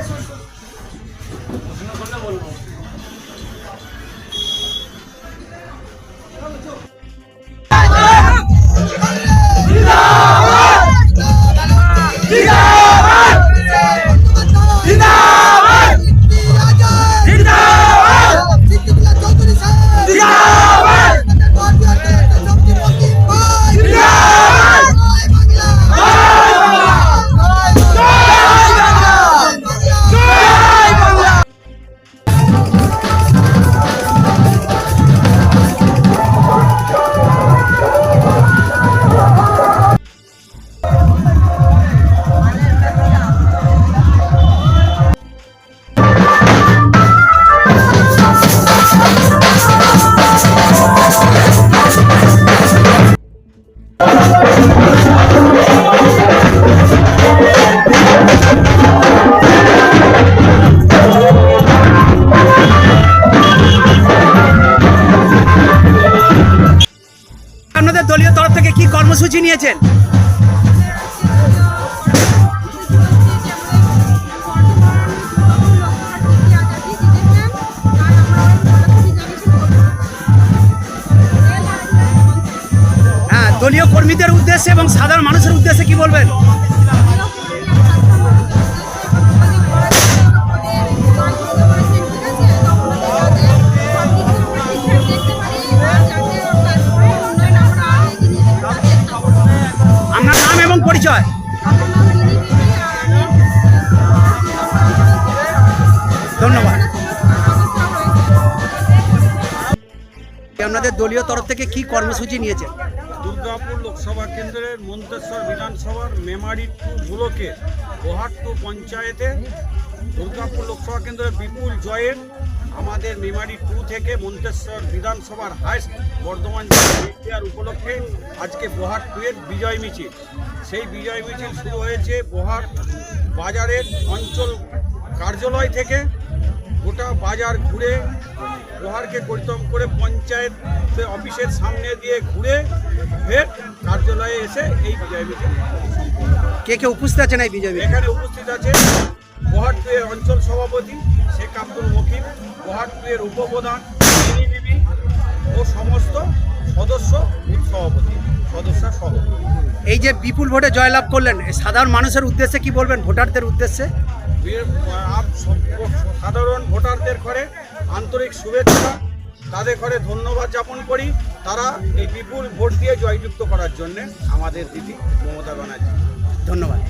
আপনাদের কর্মসূচি নিয়েছেন? হ্যাঁ দলীয় কর্মীদের উদ্দেশ্যে এবং সাধারণ মানুষের উদ্দেশ্যে কি বলবেন? পরিচয়। ধন্যবাদ। আপনাদের দলীয় তরফ থেকে কি কর্মসূচি নিয়েছেন দুর্গাপুর লোকসভা কেন্দ্রের মন্তেশ্বর বিধানসভার মেমারি ব্লকে গোহাট টু পঞ্চায়েতে দুর্গাপুর লোকসভা কেন্দ্রের বিপুল জয়ের আমাদের মেমারি টু থেকে মন্তেশ্বর বিধানসভার হাইস্ট বর্ধমান উপলক্ষে আজকে বোহাট টু এর বিজয় মিছিল। সেই বিজয় মিছিল শুরু হয়েছে বোহাট বাজারের অঞ্চল কার্যালয় থেকে। গোটা বাজার ঘুরে প্রহারকে পরিতম করে পঞ্চায়েত অফিসের সামনে দিয়ে ঘুরে ফের কার্যালয়ে এসে এই বিজয় মিছিল। কে কে উপস্থিত আছেন এই বিজয় এখানে উপস্থিত আছে গোহাটপুরের অঞ্চল সভাপতি শেখ আব্দুল মকিম গোহাটপুরের উপপ্রধান বিবি এই যে বিপুল ভোটে জয়লাভ করলেন সাধারণ মানুষের উদ্দেশ্যে কি বলবেন ভোটারদের উদ্দেশ্যে? সাধারণ ভোটারদের ঘরে আন্তরিক শুভেচ্ছা তাদের ঘরে ধন্যবাদ যাপন করি। তারা এই বিপুল ভোট দিয়ে জয়যুক্ত করার জন্য আমাদের দিদি মমতা ব্যানার্জি। ধন্যবাদ।